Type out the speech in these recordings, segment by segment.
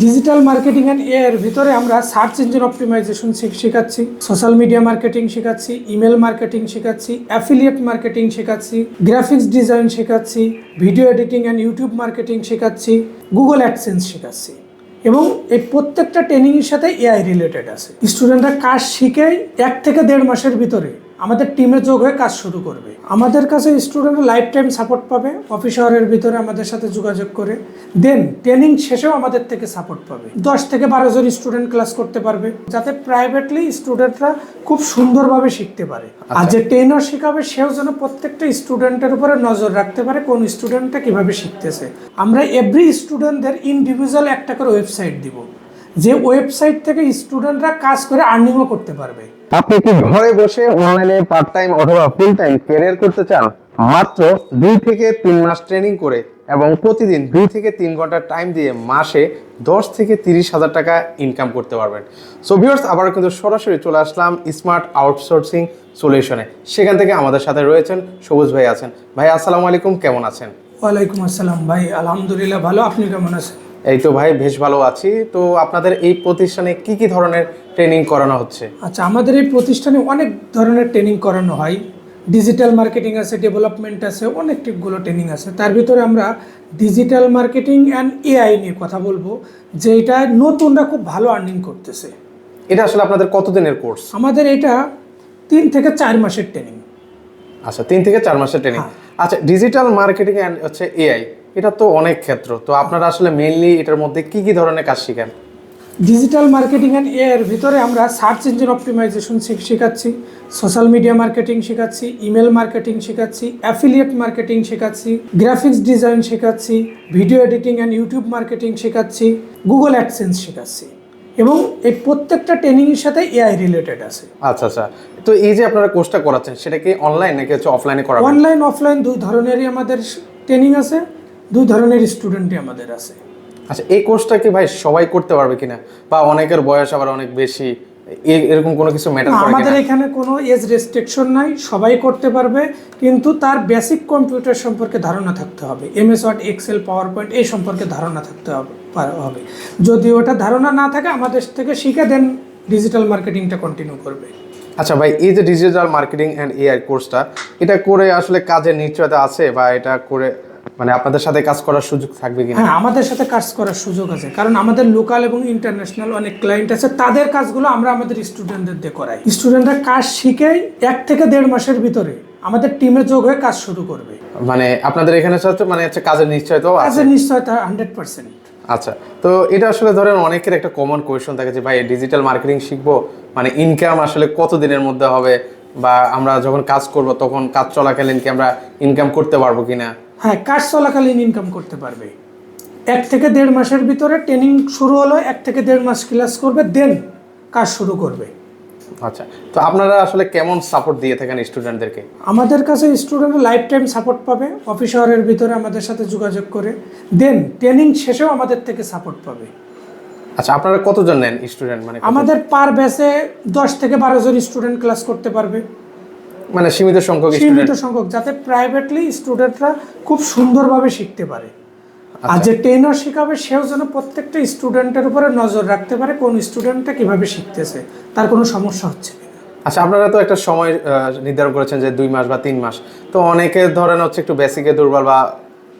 Digital marketing and এর ভিতরে আমরা সার্চ ইঞ্জিন অপটিমাইজেশন শেখাচ্ছি সোশ্যাল মিডিয়া মার্কেটিং শেখাচ্ছি ইমেল মার্কেটিং শেখাচ্ছি অ্যাফিলিয়েট মার্কেটিং শেখাচ্ছি গ্রাফিক্স ডিজাইন শেখাচ্ছি video editing and YouTube marketing শেখাচ্ছি গুগল অ্যাডসেন্স শেখাচ্ছি। এবং এই প্রত্যেকটা ট্রেনিংয়ের সাথে এআই রিলেটেড আছে। স্টুডেন্টরা কাজ শিখেই এক থেকে দেড় মাসের ভিতরে আমাদের টিমে যোগ হয়ে কাজ শুরু করবে। আমাদের কাছে স্টুডেন্টরা লাইফ টাইম সাপোর্ট পাবে অফিস আওয়ারের ভিতরে আমাদের সাথে যোগাযোগ করে। দেন ট্রেনিং শেষেও আমাদের থেকে সাপোর্ট পাবে। দশ থেকে বারো জন স্টুডেন্ট ক্লাস করতে পারবে যাতে প্রাইভেটলি স্টুডেন্টরা খুব সুন্দরভাবে শিখতে পারে। আর যে ট্রেনার শেখাবে সেও যেন প্রত্যেকটা স্টুডেন্টের উপরে নজর রাখতে পারে কোন স্টুডেন্টটা কীভাবে শিখতেছে। আমরা এভরি স্টুডেন্টদের ইন্ডিভিজুয়াল একটা করে ওয়েবসাইট দিব। যে ওয়েবসাইট থেকে স্টুডেন্টরা কাজ করে আর্নিংও করতে পারবে। আপনি কি ঘরে বসে অনলাইনে পার্ট টাইম অথবা ফুল টাইম ক্যারিয়ার করতে চান? মাত্র দুই থেকে তিন মাস ট্রেনিং করে এবং প্রতিদিন দুই থেকে তিন ঘণ্টা টাইম দিয়ে মাসে দশ থেকে তিরিশ হাজার টাকা ইনকাম করতে পারবেন। সো ভিউয়ার্স আবার কিন্তু সরাসরি চলে আসলাম স্মার্ট আউটসোর্সিং সলিউশনে সেখান থেকে আমাদের সাথে রয়েছেন সবুজ ভাই আছেন। ভাই আসসালামু আলাইকুম কেমন আছেন? ওয়ালাইকুম আসসালাম ভাই আলহামদুলিল্লাহ ভালো। আপনি কেমন আছেন? এই তো ভাই বেশ ভালো আছি। তো আপনাদের এই প্রতিষ্ঠানে কি কি ধরনের ট্রেনিং করানো হচ্ছে? আচ্ছা আমাদের এই প্রতিষ্ঠানে অনেক ধরনের ট্রেনিং করানো হয়। ডিজিটাল মার্কেটিং আছে ডেভেলপমেন্ট আছে অনেকগুলো ট্রেনিং আছে। তার ভিতরে আমরা ডিজিটাল মার্কেটিং অ্যান্ড এআই নিয়ে কথা বলব যে এটা নতুনরা খুব ভালো আর্নিং করতেছে। এটা আসলে আপনাদের কতদিনের কোর্স আমাদের এটা তিন থেকে চার মাসের ট্রেনিং আচ্ছা তিন থেকে চার মাসের ট্রেনিং আচ্ছা ডিজিটাল মার্কেটিং অ্যান্ড হচ্ছে এআই এটা তো অনেক ক্ষেত্র। তো আপনারা আসলে মেইনলি এটার মধ্যে কি কি ধরনের কাজ শিখেন? ডিজিটাল মার্কেটিং অ্যান্ড এর ভিতরে আমরা সার্চ ইঞ্জিন অপটিমাইজেশন শেখাচ্ছি সোশ্যাল মিডিয়া মার্কেটিং শেখাচ্ছি ইমেল মার্কেটিং শেখাচ্ছি অ্যাফিলিয়েট মার্কেটিং শেখাচ্ছি গ্রাফিক্স ডিজাইন শেখাচ্ছি video editing and YouTube marketing শেখাচ্ছি গুগল অ্যাডসেন্স শেখাচ্ছি। এবং এই প্রত্যেকটা ট্রেনিংয়ের সাথে এআই রিলেটেড আছে। আচ্ছা আচ্ছা। তো এই যে আপনারা কোর্সটা করাচ্ছেন সেটা কি অনলাইন নাকি হচ্ছে অফলাইনে করাবেন? অনলাইন অফলাইন দুই ধরনেরই আমাদের ট্রেনিং আছে। দুই ধরনের স্টুডেন্টই আমাদের আছে। আচ্ছা এই কোর্সটা কি ভাই সবাই করতে পারবে কিনা? বা অনেকের বয়স আবার অনেক বেশি এরকম কোনো কিছু ম্যাটার করে আমাদের এখানে কোনো এজ রেস্ট্রিকশন নাই সবাই করতে পারবে কিন্তু তার বেসিক কম্পিউটার সম্পর্কে ধারণা থাকতে হবে। MS Word Excel PowerPoint এই সম্পর্কে ধারণা থাকতে হবে যদি ওটা ধারণা না থাকে আমাদের থেকে শিখে দেন ডিজিটাল মার্কেটিংটা কন্টিনিউ করবে। আচ্ছা ভাই এই যে ডিজিটাল মার্কেটিং অ্যান্ড এআই কোর্সটা এটা করে আসলে কাজের নিশ্চয়তা আছে বা এটা করে মানে আপনাদের সাথে কাজ করার সুযোগ থাকবে কিনা? হ্যাঁ আমাদের সাথে কাজ করার সুযোগ আছে। কারণ আমাদের লোকাল এবং ইন্টারন্যাশনাল অনেক ক্লায়েন্ট আছে তাদের কাজগুলো আমরা আমাদের স্টুডেন্টদের দিয়ে করাই। স্টুডেন্টরা কাজ শিখেই এক থেকে দেড় মাসের ভিতরে আমাদের টিমে যোগ হয়ে কাজ শুরু করবে। মানে আপনাদের এখানে সাথে মানে হচ্ছে কাজের নিশ্চয়তাও আছে। কাজের নিশ্চয়তা হান্ড্রেড পার্সেন্ট আচ্ছা তো এটা আসলে ধরেন অনেকের একটা কমন কোয়েশন থাকে যে ভাই ডিজিটাল মার্কেটিং শিখব? মানে ইনকাম আসলে কত দিনের মধ্যে হবে? বা আমরা যখন কাজ করব তখন কাজ চলাকালীন কি আমরা ইনকাম করতে পারব কিনা? হ্যাঁ কাজ চলাকালীন ইনকাম করতে পারবে। এক থেকে দেড় মাসের ভিতরে ট্রেনিং শুরু হলো এক থেকে দেড় মাস ক্লাস করবে দেন কাজ শুরু করবে। আচ্ছা তো আপনারা আসলে কেমন সাপোর্ট দিয়ে থাকেন স্টুডেন্টদেরকে আমাদের কাছে স্টুডেন্ট লাইফ টাইম সাপোর্ট পাবে অফিস আওয়ারের ভিতরে আমাদের সাথে যোগাযোগ করে দেন ট্রেনিং শেষেও আমাদের থেকে সাপোর্ট পাবে। আচ্ছা আপনারা কতজন নেন স্টুডেন্ট মানে আমাদের পার ব্যাচে দশ থেকে বারো জন স্টুডেন্ট ক্লাস করতে পারবে। মানে সীমিত সংখ্যক সীমিত সংখ্যক যাতে প্রাইভেটলি স্টুডেন্টরা খুব সুন্দরভাবে শিখতে পারে। আর যে ট্রেনার শেখাবে সেও যেন প্রত্যেকটা স্টুডেন্টের উপরে নজর রাখতে পারে কোন স্টুডেন্টটা কীভাবে শিখতেছে তার কোনো সমস্যা হচ্ছে আচ্ছা আপনারা তো একটা সময় নির্ধারণ করেছেন যে দুই মাস বা তিন মাস। তো অনেকে ধরেন হচ্ছে একটু বেসিকে দুর্বল বা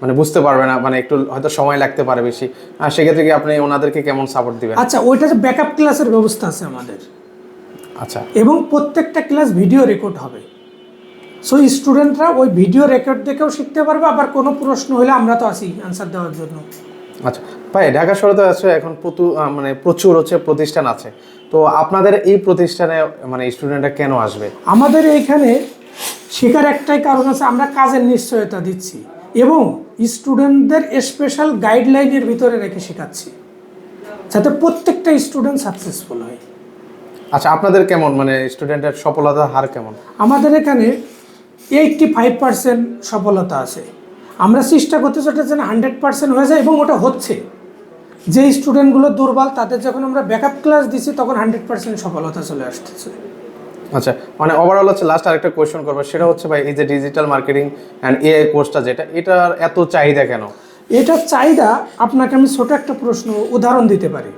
মানে বুঝতে পারবে না মানে একটু হয়তো সময় লাগতে পারে বেশি। আর সেক্ষেত্রে কি আপনি ওনাদেরকে কেমন সাপোর্ট দিবেন? আচ্ছা ওইটা যে ব্যাকআপ ক্লাসের ব্যবস্থা আছে আমাদের। আচ্ছা। এবং প্রত্যেকটা ক্লাস ভিডিও রেকর্ড হবে। সো স্টুডেন্টরা ওই ভিডিও রেকর্ড দেখেও শিখতে পারবে আবার কোনো প্রশ্ন হলে আমরা তো আছি অ্যান্সার দেওয়ার জন্য। আচ্ছা ভাই ঢাকা শহরে তো আছে এখন প্রচুর মানে প্রচুর হচ্ছে প্রতিষ্ঠান আছে। তো আপনাদের এই প্রতিষ্ঠানে মানে স্টুডেন্টরা কেন আসবে? আমাদের এইখানে শেখার একটাই কারণ আছে আমরা কাজের নিশ্চয়তা দিচ্ছি এবং স্টুডেন্টদের স্পেশাল গাইডলাইনের ভিতরে রেখে শেখাচ্ছি। যাতে প্রত্যেকটা স্টুডেন্ট সাকসেসফুল হয়। আচ্ছা আপনাদের কেমন? মানে স্টুডেন্টের সফলতার হার কেমন? আমাদের এখানে এইটটি ফাইভ পার্সেন্ট সফলতা আছে। আমরা চেষ্টা করতেছি ওটা যেন হান্ড্রেড পার্সেন্ট হয়ে যায় এবং ওটা হচ্ছে। যে স্টুডেন্টগুলো দুর্বল তাদের যখন আমরা ব্যাকআপ ক্লাস দিচ্ছি তখন হান্ড্রেড পার্সেন্ট সফলতা চলে আসতেছে। আচ্ছা মানে ওভারঅল হচ্ছে লাস্ট আরেকটা কোয়েশ্চেন করব সেটা হচ্ছে ভাই এই যে ডিজিটাল মার্কেটিং অ্যান্ড এআই কোর্সটা যেটা এটার এত চাহিদা কেন? এটার চাহিদা আপনাকে আমি ছোট একটা প্রশ্ন উদাহরণ দিতে পারি।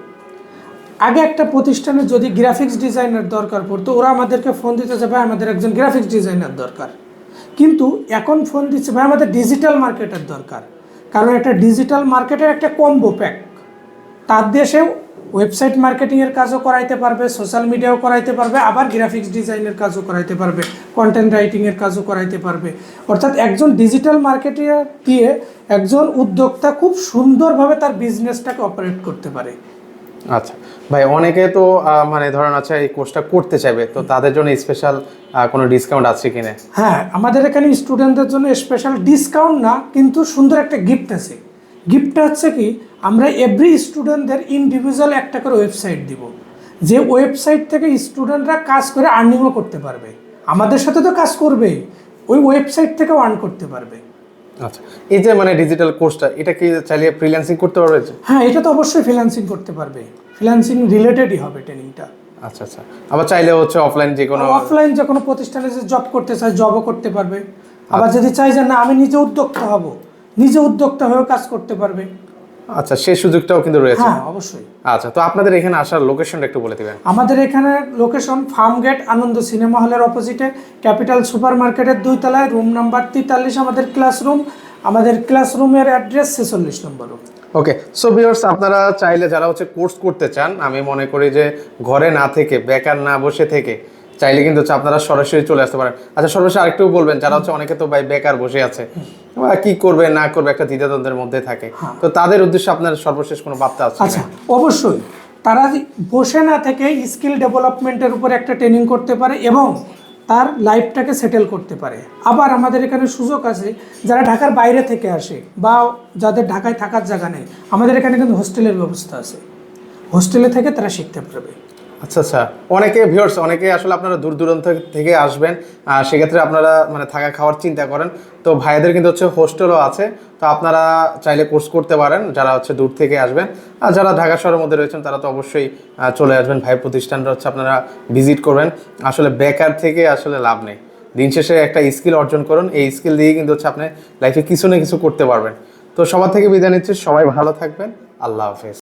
আগে একটা প্রতিষ্ঠানে যদি গ্রাফিক্স ডিজাইনার দরকার পড়তো, ওরা আমাদেরকে ফোন দিতে ভাই, আমাদের একজন গ্রাফিক্স ডিজাইনার দরকার। কিন্তু এখন ফোন দিচ্ছে, ভাই, আমাদের ডিজিটাল মার্কেটের দরকার। কারণ একটা ডিজিটাল মার্কেটের একটা কম্বো প্যাক তার দেশেও ওয়েবসাইট মার্কেটিংয়ের কাজও করাইতে পারবে সোশ্যাল মিডিয়াও করাইতে পারবে, আবার গ্রাফিক্স ডিজাইনের কাজও করাইতে পারবে কন্টেন্ট রাইটিংয়ের কাজও করাইতে পারবে। অর্থাৎ একজন ডিজিটাল মার্কেটিংয়ে দিয়ে একজন উদ্যোক্তা খুব সুন্দরভাবে তার বিজনেসটাকে অপারেট করতে পারে। আচ্ছা। ভাই, অনেকে তো মানে ধরেন আচ্ছা এই কোর্সটা করতে চাইবে, তো তাদের জন্য স্পেশাল কোনো ডিসকাউন্ট আছে কি না হ্যাঁ আমাদের এখানে স্টুডেন্টদের জন্য স্পেশাল ডিসকাউন্ট না, কিন্তু সুন্দর একটা গিফট আছে। গিফটটা হচ্ছে কি, আমরা এভরি স্টুডেন্টদের ইন্ডিভিজুয়াল একটা করে ওয়েবসাইট দিব, যে ওয়েবসাইট থেকে স্টুডেন্টরা কাজ করে আর্নিংও করতে পারবে। আমাদের সাথে তো কাজ করবেই, ওই ওয়েবসাইট থেকেও আর্ন করতে পারবে। আচ্ছা এই যে মানে ডিজিটাল কোর্সটা এটা কি চাইলে ফ্রিল্যান্সিং করতে পারবে? হ্যাঁ এটা তো অবশ্যই ফ্রিল্যান্সিং করতে পারবে। ফ্রিল্যান্সিং রিলেটেডই হবে ট্রেনিংটা আচ্ছা আচ্ছা। আবার চাইলে হচ্ছে অফলাইন যে কোনো অফলাইন যে কোনো প্রতিষ্ঠানে যে জব করতে চায় জবও করতে পারবে। আবার যদি চাই যে না আমি নিজে উদ্যোক্তা হব। নিজে উদ্যোক্তা হয়েও কাজ করতে পারবে। আচ্ছা সেই সুযোগটাও কিন্তু রয়েছে। হ্যাঁ অবশ্যই। আচ্ছা তো আপনাদের এখানে আসার লোকেশনটা একটু বলে দিবেন। আমাদের এখানে location Farmgate Ananda cinema হলের অপোজিটে ক্যাপিটাল সুপার মার্কেটের দুই তলায় রুম নাম্বার তেতাল্লিশ আমাদের ক্লাসরুম আমাদের ক্লাসরুমের অ্যাড্রেস ছেচল্লিশ নম্বর ওকে সো ভিউয়ার্স আপনারা চাইলে যারা হচ্ছে কোর্স করতে চান আমি মনে করি যে ঘরে না থেকে বেকার না বসে থেকে চাইলে কিন্তু হচ্ছে আপনারা সরাসরি চলে আসতে পারেন। আচ্ছা সর্বশেষ আরেকটু বলবেন যারা হচ্ছে অনেকে তো ভাই বেকার বসে আছে কি করবে না করবে একটা দ্বিধাদ্বন্দ্বের মধ্যে থাকে। তো তাদের উদ্দেশ্যে আপনার সর্বশেষ কোনো বার্তা আছে আচ্ছা অবশ্যই। তারা বসে না থেকে স্কিল ডেভেলপমেন্টের উপর একটা ট্রেনিং করতে পারে এবং তার লাইফটাকে সেটেল করতে পারে। আবার আমাদের এখানে সুযোগ আছে যারা ঢাকার বাইরে থেকে আসে বা যাদের ঢাকায় থাকার জায়গা নেই আমাদের এখানে কিন্তু হোস্টেলের ব্যবস্থা আছে। হোস্টেলে থেকে তারা শিখতে পারবে। আচ্ছা আচ্ছা। অনেকে ভিউয়ার্স অনেকে আসলে আপনারা দূর দূরান্ত থেকে আসবেন সেক্ষেত্রে আপনারা মানে থাকা খাওয়ার চিন্তা করেন। তো ভাইদের কিন্তু হচ্ছে হোস্টেলও আছে, তো আপনারা চাইলে কোর্স করতে পারেন, যারা হচ্ছে দূর থেকে আসবেন। আর যারা ঢাকা শহরের মধ্যে রয়েছেন, তারা তো অবশ্যই চলে আসবেন। ভাই প্রতিষ্ঠানটা হচ্ছে আপনারা ভিজিট করবেন। আসলে বেকার থেকে আসলে লাভ নেই। দিন শেষে একটা স্কিল অর্জন করুন, এই স্কিল দিয়ে কিন্তু হচ্ছে আপনি লাইফে কিছু না কিছু করতে পারবেন। তো সবার থেকে বিদায় নিচ্ছি, সবাই ভালো থাকবেন। আল্লাহ হাফেজ।